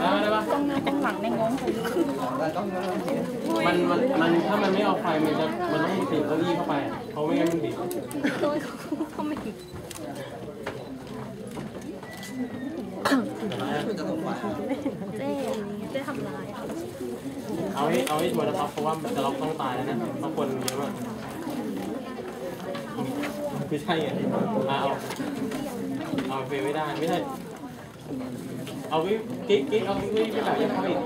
ได้ปะได้ปะกล้องหน้ากล้องหลังในงงมันมันมันถ้ามันไม่เอาไฟมันจะมันต้องติดเก้าอี้เข้าไปอะเพราะไม่งั้นมันบิดเขาไม่เจ๊เจ๊ทำร้ายอะเอาให้เอาให้ชัวร์นะครับเพราะว่ามันจะล็อกต้องตายแล้วนะบางคนเยอะมากไม่ใช่ไงอะเอาเอาเฟไม่ได้ไม่ใช่ เอาวิกิ๊กกิ๊กเอาวิพี่แบบย่าเข้าอีก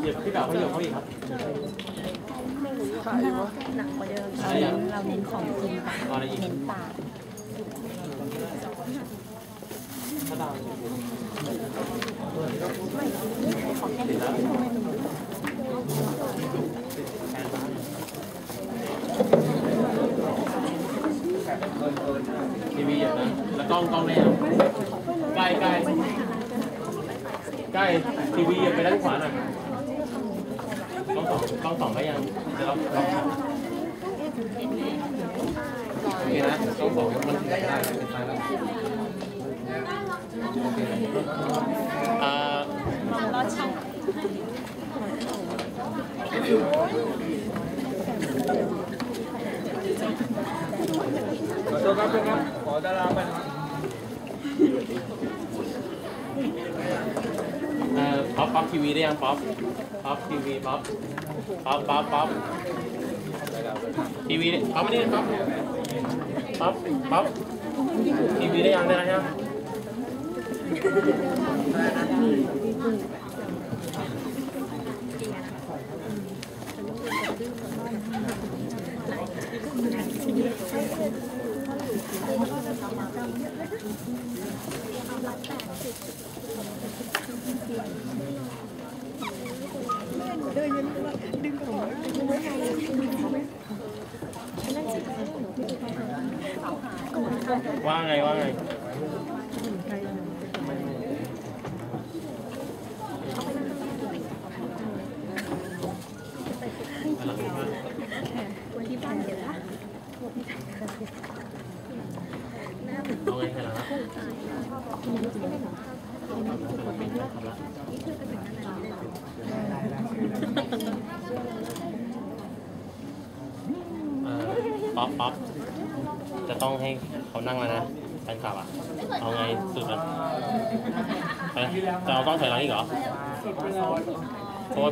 เหยียบพี่แบบเขาเหยียบเขาอีกครับหนักกว่าเดิมเราเน้นของจริงค่ะเน้นตาถ้าดาวของแค่นี้ทีวีอย่างนั้นแล้วกล้องกล้องได้ยังใกล้ใกล้ ใกล้ทีวีไปด้านขวาหน่อยกล้องสองกล้องสองได้ยังจะรับรับโอเคนะกล้องสองมันถึงได้เป็นท้ายแล้วอ่าลอดช่องขอโทษครับเพื่อนครับขอดาราไปนะครับ เออป๊อปป๊อปทีวีได้ยังป๊อปป๊อปทีวีป๊อปป๊อปป๊อปป๊อปทีวีป๊อปไม่ได้ป๊อปป๊อปป๊อปทีวีได้ยังได้ยัง ว่าไงหลั เอาไงให้หลังละเอ่อป๊อปป๊อปจะต้องให้เขานั่งแล้วนะแฟนคลับอะ เอาไงสุดอะไปจะเอากล้องถอยหลังอีกเหรอเพราะว่า